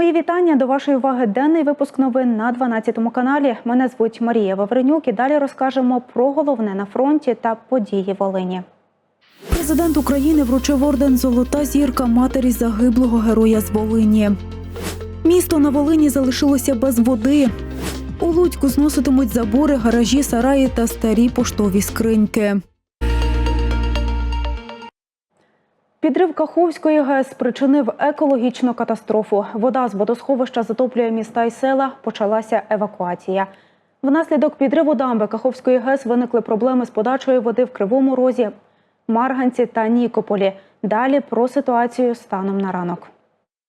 Мої вітання до вашої уваги. Денний випуск новин на 12 каналі. Мене звуть Марія Вавренюк і далі розкажемо про головне на фронті та події Волині. Президент України вручив орден Золота зірка матері загиблого героя з Волині. Місто на Волині залишилося без води. У Луцьку зноситимуть забори, гаражі, сараї та старі поштові скриньки. Підрив Каховської ГЕС спричинив екологічну катастрофу. Вода з водосховища затоплює міста і села. Почалася евакуація. Внаслідок підриву дамби Каховської ГЕС виникли проблеми з подачою води в Кривому Розі, Марганці та Нікополі. Далі про ситуацію станом на ранок.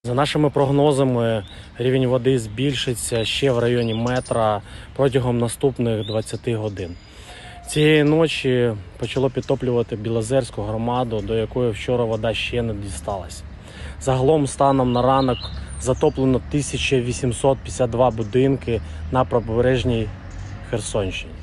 За нашими прогнозами, рівень води збільшиться ще в районі метра протягом наступних 20 годин. Цієї ночі почало підтоплювати Білозерську громаду, до якої вчора вода ще не дісталась. Загалом, станом на ранок, затоплено 1852 будинки на правобережній Херсонщині.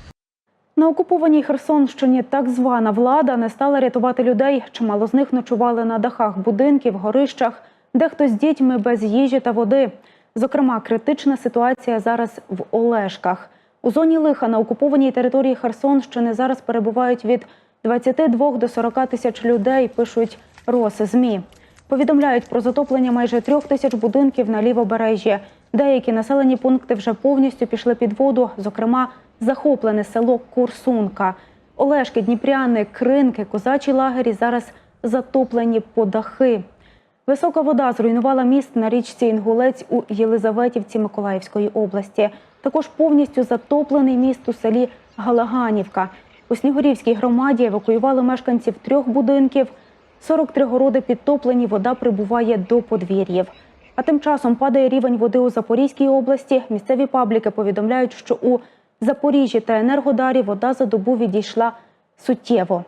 На окупованій Херсонщині так звана влада не стала рятувати людей. Чимало з них ночували на дахах будинків, горищах, дехто з дітьми без їжі та води. Зокрема, критична ситуація зараз в Олешках. У зоні лиха на окупованій території Херсонщини зараз перебувають від 22 до 40 тисяч людей, пишуть РОС ЗМІ. Повідомляють про затоплення майже трьох тисяч будинків на лівобережжі. Деякі населені пункти вже повністю пішли під воду, зокрема, захоплене село Курсунка. Олешки, Дніпряни, Кринки, козачі лагері зараз затоплені по дахи. Висока вода зруйнувала міст на річці Інгулець у Єлизаветівці Миколаївської області. Також повністю затоплений міст у селі Галаганівка. У Снігурівській громаді евакуювали мешканців трьох будинків. 43 городи підтоплені, вода прибуває до подвір'їв. А тим часом падає рівень води у Запорізькій області. Місцеві пабліки повідомляють, що у Запоріжжі та Енергодарі вода за добу відійшла суттєво.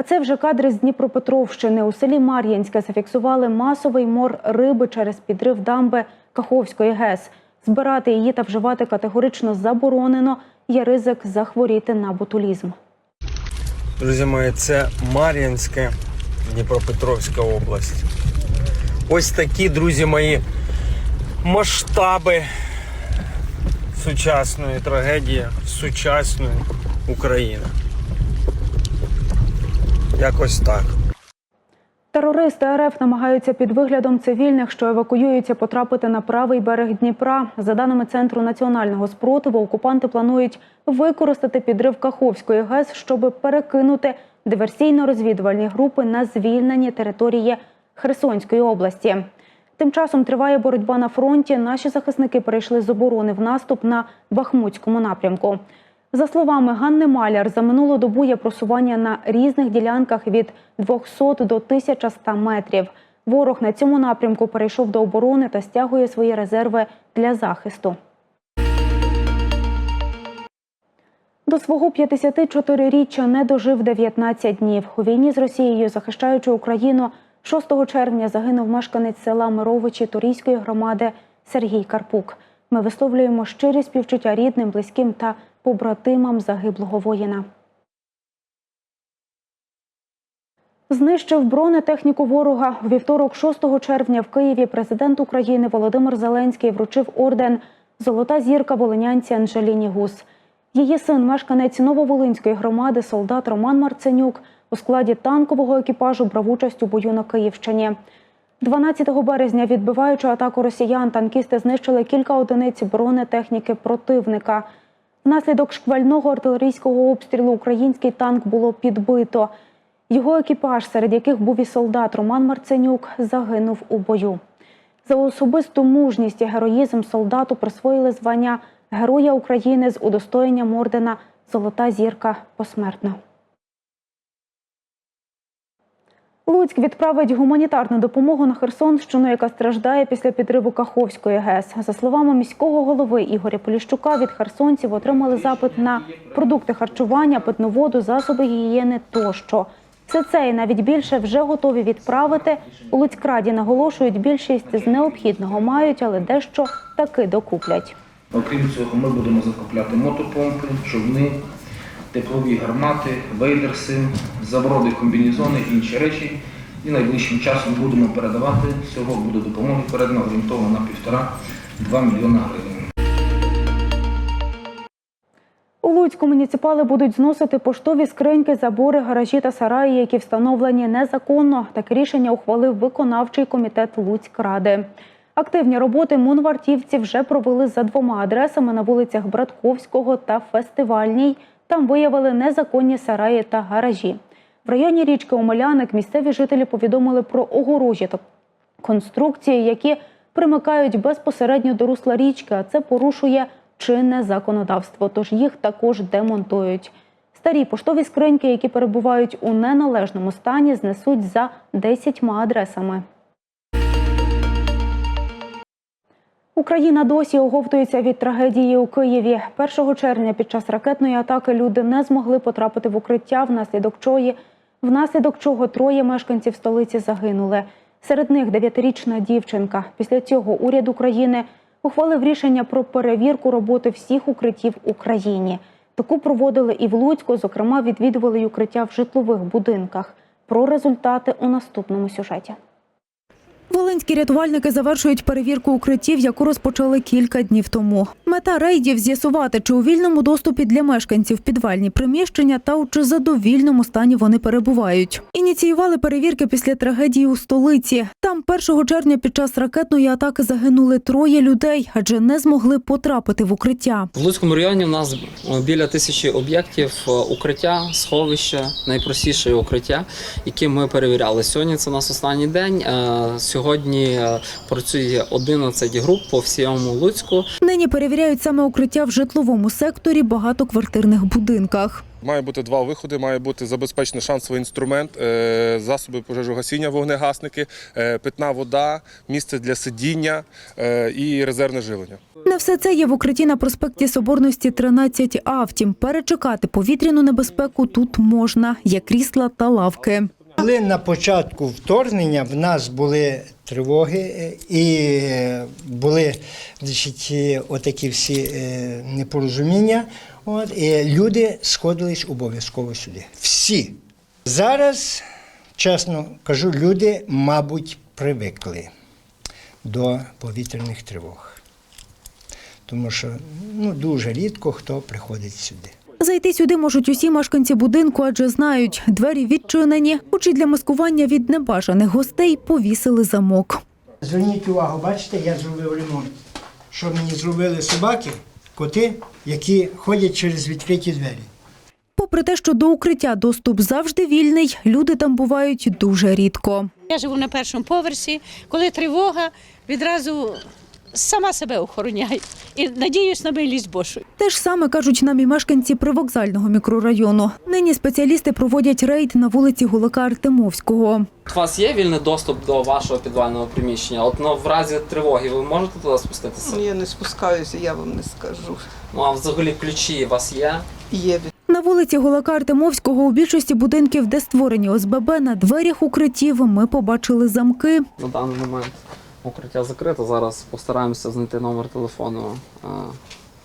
А це вже кадри з Дніпропетровщини. У селі Мар'їнське зафіксували масовий мор риби через підрив дамби Каховської ГЕС. Збирати її та вживати категорично заборонено. Є ризик захворіти на ботулізм. Друзі мої, це Мар'їнське, Дніпропетровська область. Ось такі, друзі мої, масштаби сучасної трагедії сучасної України. Якось так. Терористи РФ намагаються під виглядом цивільних, що евакуюються, потрапити на правий берег Дніпра. За даними Центру національного спротиву, окупанти планують використати підрив Каховської ГЕС, щоб перекинути диверсійно-розвідувальні групи на звільнені території Херсонської області. Тим часом триває боротьба на фронті. Наші захисники перейшли з оборони в наступ на Бахмутському напрямку. За словами Ганни Маляр, за минулу добу є просування на різних ділянках від 200 до 1100 метрів. Ворог на цьому напрямку перейшов до оборони та стягує свої резерви для захисту. До свого 54-річчя не дожив 19 днів. У війні з Росією, захищаючи Україну, 6 червня загинув мешканець села Мировичі Турійської громади Сергій Карпук. Ми висловлюємо щирі співчуття рідним, близьким та побратимам загиблого воїна. Знищив бронетехніку ворога. У вівторок, 6 червня, в Києві президент України Володимир Зеленський вручив орден Золота зірка волинянці Анжеліні Гус. Її син, мешканець Нововолинської громади, солдат Роман Марценюк, у складі танкового екіпажу брав участь у бою на Київщині. 12 березня, відбиваючи атаку росіян, танкісти знищили кілька одиниць бронетехніки противника. Внаслідок шквального артилерійського обстрілу український танк було підбито. Його екіпаж, серед яких був і солдат Роман Марценюк, загинув у бою. За особисту мужність і героїзм солдату присвоїли звання Героя України з удостоєнням ордена Золота зірка посмертно. Луцьк відправить гуманітарну допомогу на Херсонщину, яка страждає після підриву Каховської ГЕС. За словами міського голови Ігоря Поліщука, від херсонців отримали запит на продукти харчування, питну воду, засоби гігієни тощо. Все це і навіть більше вже готові відправити. У Луцькраді наголошують, більшість з необхідного мають, але дещо таки докуплять. Окрім цього, ми будемо закупляти мотопомпи, човни, теплові гармати, вейдерси, завроди, комбінезони і інші речі, І найближчим часом будемо передавати. Всього буде допомоги передано орієнтовно на півтора-два мільйона гривень. У Луцьку муніципали будуть зносити поштові скриньки, забори, гаражі та сараї, які встановлені незаконно. Таке рішення ухвалив виконавчий комітет Луцькради. Активні роботи мунвартівці вже провели за двома адресами на вулицях Братковського та Фестивальній. Там виявили незаконні сараї та гаражі. В районі річки Омеляник місцеві жителі повідомили про огорожі та конструкції, які примикають безпосередньо до русла річки, а це порушує чинне законодавство, тож їх також демонтують. Старі поштові скриньки, які перебувають у неналежному стані, знесуть за 10 адресами. Україна досі оговтується від трагедії у Києві. 1 червня під час ракетної атаки люди не змогли потрапити в укриття, внаслідок чого, внаслідок чого троє мешканців столиці загинули. Серед них дев'ятирічна дівчинка. Після цього уряд України ухвалив рішення про перевірку роботи всіх укриттів в Україні. Таку проводили і в Луцьку, зокрема, відвідували й укриття в житлових будинках. Про результати у наступному сюжеті. Волинські рятувальники завершують перевірку укриттів, яку розпочали кілька днів тому. Мета рейдів з'ясувати, чи у вільному доступі для мешканців підвальні приміщення та у чи задовільному стані вони перебувають. Ініціювали перевірки після трагедії у столиці. Там 1 червня під час ракетної атаки загинули троє людей, адже не змогли потрапити в укриття. В Луцькому районі у нас біля тисячі об'єктів е, укриття, сховища, найпростіше укриття, які ми перевіряли. Сьогодні це у нас останній день. Е, Сьогодні е, працює 11 груп по всьому Луцьку. Нині перевіряють саме укриття в житловому секторі багатоквартирних будинках. Має бути два виходи, має бути забезпечений шансовий інструмент, е, засоби пожежогасіння, вогнегасники, е, питна вода, місце для сидіння і резервне живлення. Не все це є в укритті на проспекті Соборності 13А. Втім, перечекати повітряну небезпеку тут можна. Є крісла та лавки. Коли на початку вторгнення в нас були тривоги е, і е, були значить, е, отакі всі непорозуміння, от, і люди сходились обов'язково сюди. Всі. Зараз, чесно кажу, люди, мабуть, привикли до повітряних тривог. Тому що ну, дуже рідко хто приходить сюди. Зайти сюди можуть усі мешканці будинку, адже знають, двері відчинені, хоч і для маскування від небажаних гостей повісили замок. Зверніть увагу, бачите, я зробив ремонт. Що мені зробили собаки, коти, які ходять через відкриті двері. Попри те, що до укриття доступ завжди вільний, люди там бувають дуже рідко. Я живу на першому поверсі. Коли тривога, відразу сама себе охороняю. І надіюсь на милість Божу. Те ж саме кажуть нам і мешканці привокзального мікрорайону. Нині спеціалісти проводять рейд на вулиці Гулака Артемовського. У вас є вільний доступ до вашого підвального приміщення? От ну, в разі тривоги ви можете туди спуститися? Я не спускаюся, я вам не скажу. Ну а взагалі ключі у вас є? Є На вулиці Гулака Артемовського у більшості будинків, де створені ОСББ, на дверях укриттів ми побачили замки. На даний момент укриття закрите. Зараз постараємося знайти номер телефону е,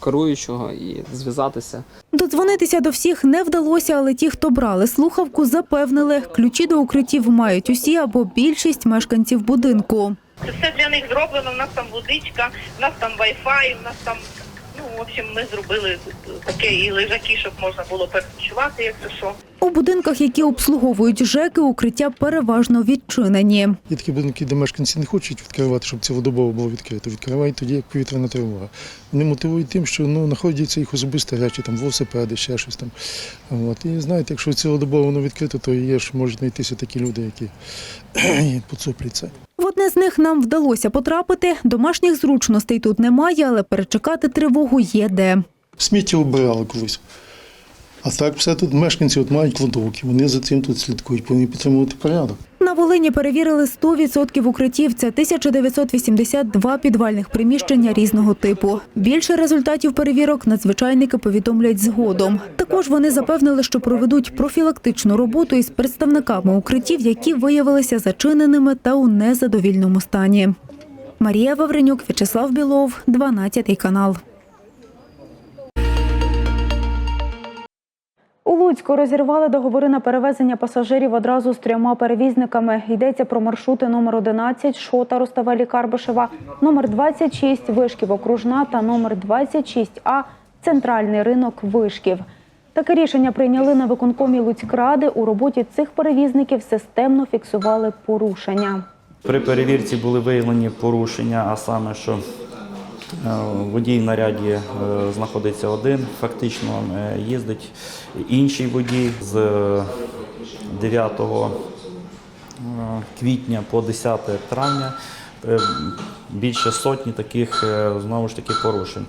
керуючого і зв'язатися. Додзвонитися до всіх не вдалося, але ті, хто брали слухавку, запевнили, ключі до укриттів мають усі або більшість мешканців будинку. Це все для них зроблено. У нас там водичка, у нас там вайфай, у нас там. Ну, в общем, ми зробили таке і лежаки, щоб можна було переночувати, як це що. У будинках, які обслуговують ЖЕКи, укриття переважно відчинені. Є такі будинки, де мешканці не хочуть відкривати, щоб цілодобово було відкрито. Відкривають тоді, як повітряна тривога. Вони мотивують тим, що ну, знаходяться їх особисті речі, там велосипеди, ще щось там. От. І знаєте, якщо цілодобово воно відкрито, то є ж можуть знайтися такі люди, які поцуплять це. В одне з них нам вдалося потрапити. Домашніх зручностей тут немає, але перечекати тривогу є де. Сміття вбирали колись. А так все тут мешканці от мають кладовки, вони за цим тут слідкують, повинні підтримувати порядок. На Волині перевірили 100% укриттів. Це 1982 підвальних приміщення різного типу. Більше результатів перевірок надзвичайники повідомлять згодом. Також вони запевнили, що проведуть профілактичну роботу із представниками укриттів, які виявилися зачиненими та у незадовільному стані. Марія Вавренюк, В'ячеслав Білов, 12 канал. У Луцьку розірвали договори на перевезення пасажирів одразу з трьома перевізниками. Йдеться про маршрути номер 11 Шота Руставелі Карбишева, номер 26 Вишків Окружна та номер 26А Центральний ринок Вишків. Таке рішення прийняли на виконкомі Луцькради. У роботі цих перевізників системно фіксували порушення. При перевірці були виявлені порушення, а саме, що водій в наряді е, знаходиться один, фактично е, їздить інший водій з 9 е, квітня по 10 травня. е, Більше сотні таких е, знову ж таки порушень.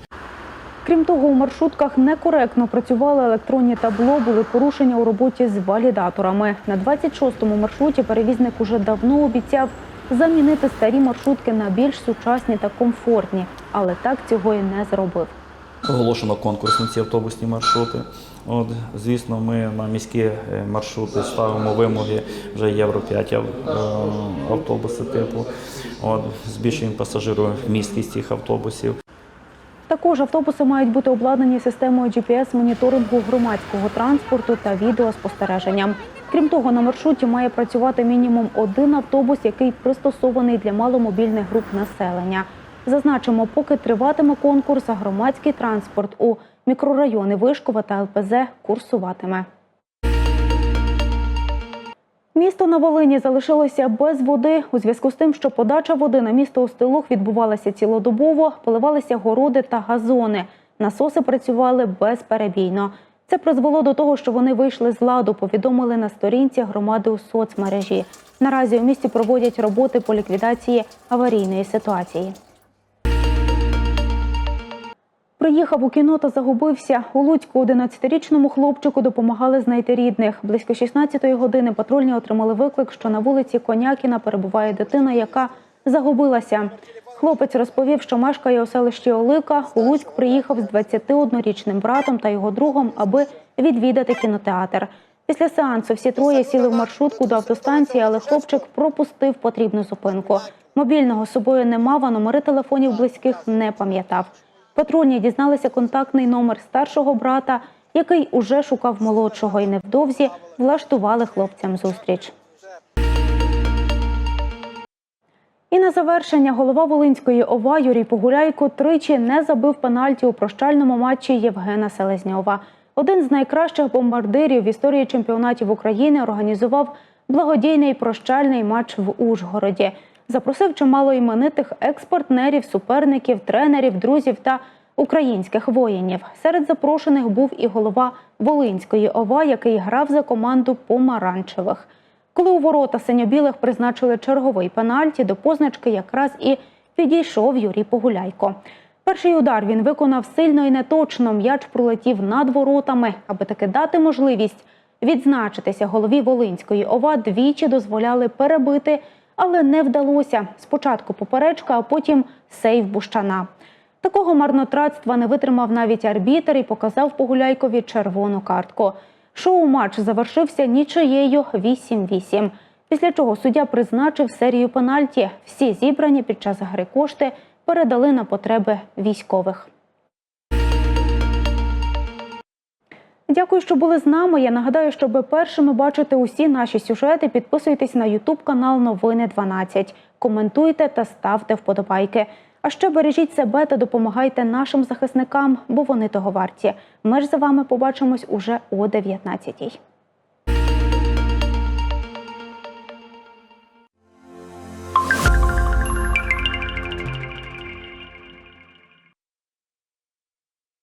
Крім того, у маршрутках некоректно працювали електронні табло, були порушення у роботі з валідаторами. На 26-му маршруті перевізник уже давно обіцяв замінити старі маршрутки на більш сучасні та комфортні, але так цього і не зробив. Оголошено конкурс на ці автобусні маршрути. От, звісно, ми на міські е, маршрути ставимо вимоги вже Євро 5 е, автобуси типу. От, збільшуємо пасажиромісткість цих автобусів. Також автобуси мають бути обладнані системою GPS-моніторингу громадського транспорту та відеоспостереженням. Крім того, на маршруті має працювати мінімум один автобус, який пристосований для маломобільних груп населення. Зазначимо, поки триватиме конкурс, громадський транспорт у мікрорайони Вишкова та ЛПЗ курсуватиме. Місто на Волині залишилося без води у зв'язку з тим, що подача води на місто Остилух відбувалася цілодобово, поливалися городи та газони. Насоси працювали безперебійно. Це призвело до того, що вони вийшли з ладу, повідомили на сторінці громади у соцмережі. Наразі у місті проводять роботи по ліквідації аварійної ситуації. Приїхав у кіно та загубився. У Луцьку 11-річному хлопчику допомагали знайти рідних. Близько 16-ї години патрульні отримали виклик, що на вулиці Конякіна перебуває дитина, яка загубилася. Хлопець розповів, що мешкає у селищі Олика. У Луцьк приїхав з 21-річним братом та його другом, аби відвідати кінотеатр. Після сеансу всі троє сіли в маршрутку до автостанції, але хлопчик пропустив потрібну зупинку. Мобільного з собою не мав, а номери телефонів близьких не пам'ятав. Патрульні дізналися контактний номер старшого брата, який уже шукав молодшого, і невдовзі влаштували хлопцям зустріч. І на завершення голова Волинської ОВА Юрій Погуляйко тричі не забив пенальті у прощальному матчі Євгена Селезньова. Один з найкращих бомбардирів в історії чемпіонатів України організував благодійний прощальний матч в Ужгороді. Запросив чимало іменитих експортнерів, суперників, тренерів, друзів та українських воїнів. Серед запрошених був і голова Волинської ОВА, який грав за команду помаранчевих. Коли у ворота синьо-білих призначили черговий пенальті, до позначки якраз і підійшов Юрій Погуляйко. Перший удар він виконав сильно і неточно. М'яч пролетів над воротами, аби таки дати можливість відзначитися голові Волинської ОВА. Двічі дозволяли перебити, але не вдалося. Спочатку поперечка, а потім сейв Бущана. Такого марнотратства не витримав навіть арбітер і показав Погуляйкові червону картку. Шоу-матч завершився нічиєю 8-8. Після чого суддя призначив серію пенальті. Всі зібрані під час гри кошти передали на потреби військових. Дякую, що були з нами. Я нагадаю, щоб першими бачити усі наші сюжети, підписуйтесь на Ютуб канал Новини 12. Коментуйте та ставте вподобайки. А ще бережіть себе та допомагайте нашим захисникам, бо вони того варті. Ми ж за вами побачимось уже о 19-й.